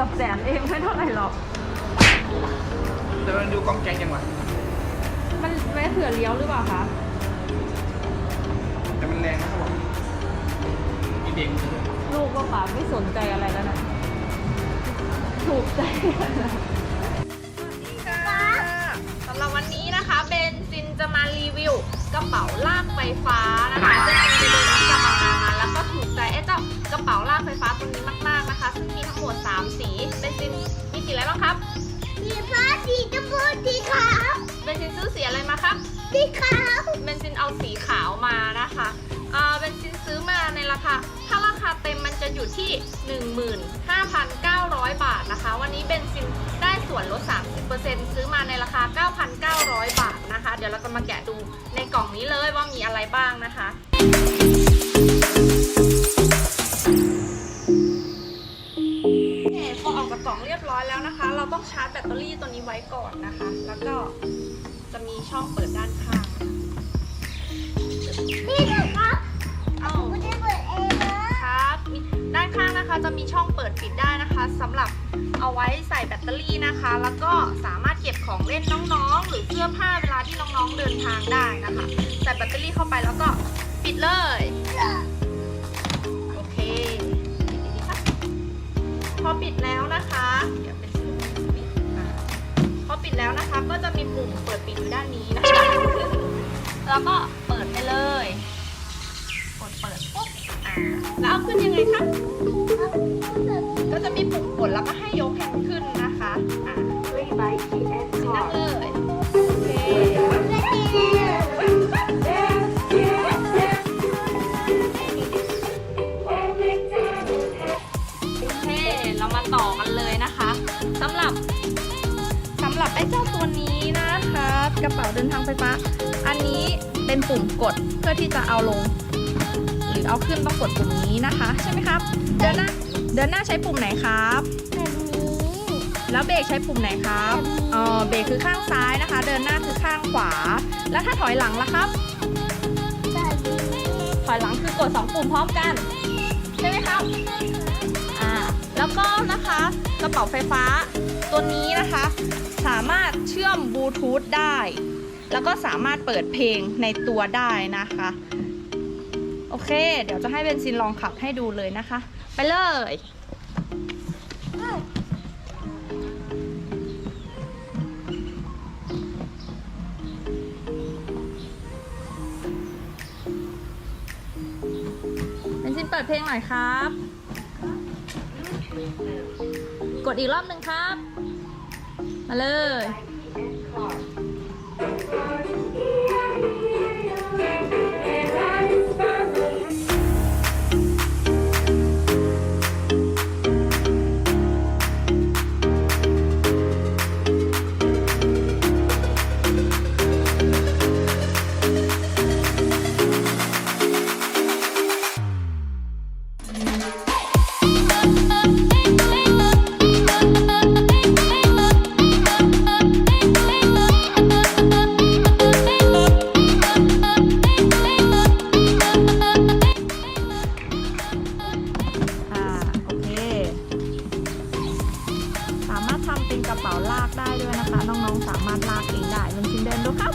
กือบแสนเองไม่เท่าไหร่หรอก แต่มันดูกองแกงยังวะมันไว้เผื่อเลี้ยวหรือเปล่าคะ แต่มันแรงนะครับผมมีเด็กลูกก็ป่าไม่สนใจอะไรแล้วนะ ถูกใจแล้วสำหรับวันนี้นะคะเบนซินจะมารีวิวกระเป๋าลากไฟฟ้านะ มีทั้งหมด3สีเบนซินมีสีอะไรบ้างครับ สีฟ้าสีชมพูสีขาวเบนซินซื้อสีอะไรมาครับ สีขาวเบนซินเอาสีขาวมานะคะอ่าเบนซินซื้อมาในราคา ถ้าราคาเต็มมันจะอยู่ที่ 15,900 บาทนะคะ วันนี้เบนซินได้ส่วนลด 30%ซื้อมาในราคา 9,900 บาทนะคะ เดี๋ยวเราจะมาแกะดูในกล่องนี้เลยว่ามีอะไรบ้างนะคะ จะมีช่องเปิดด้านข้างนี่นะครับเอ้าไม่ได้เปิดเองนะครับมีด้านข้างนะคะจะมีช่องเปิดปิดได้นะคะสำหรับเอาไว้ใส่แบตเตอรี่นะคะ แล้วก็สามารถเก็บของเล่นน้องๆ หรือเสื้อผ้าเวลาที่น้องๆเดินทางได้นะคะ ใส่แบตเตอรี่เข้าไปแล้วก็ปิดเลยโอเคปิดดีๆค่ะพอปิดแล้วนะคะเดี๋ยวเป็นสิ่งนี้อ่าพอปิด แล้วนะคะ ก็จะมีปุ่มเปิดปิดอยู่ด้านนี้นะคะ แล้วก็เปิดไปเลย กดเปิดปุ๊บอ่าแล้วเอาขึ้นยังไง กระเป๋าเดินทางไฟฟ้า อันนี้เป็นปุ่มกดเพื่อที่จะเอาลง หรือเอาขึ้นต้องกดปุ่มนี้นะคะ ใช่ไหมครับ เดินหน้าเดินหน้าใช้ปุ่มไหนครับ แบบนี้แล้วเบรกใช้ปุ่มไหนครับอ๋อเบรกคือข้างซ้ายนะคะ เดินหน้าคือข้างขวา แล้วถ้าถอยหลังล่ะครับ แบบนี้ถอยหลังคือกด 2 ปุ่มพร้อมกัน ใช่ไหมครับ อ่า แล้วก็นะคะกระเป๋าไฟฟ้า ตัวนี้นะคะ สามารถเชื่อมบลูทูธได้ แล้วก็สามารถเปิดเพลงในตัวได้นะคะ โอเค เดี๋ยวจะให้เบนซินลองขับให้ดูเลยนะคะ ไปเลยเบนซินเปิดเพลงหน่อยครับ กดอีกรอบหนึ่งครับ มาเลย นะคะ น้องๆสามารถลากเองได้ลองชิมเดินดูครับ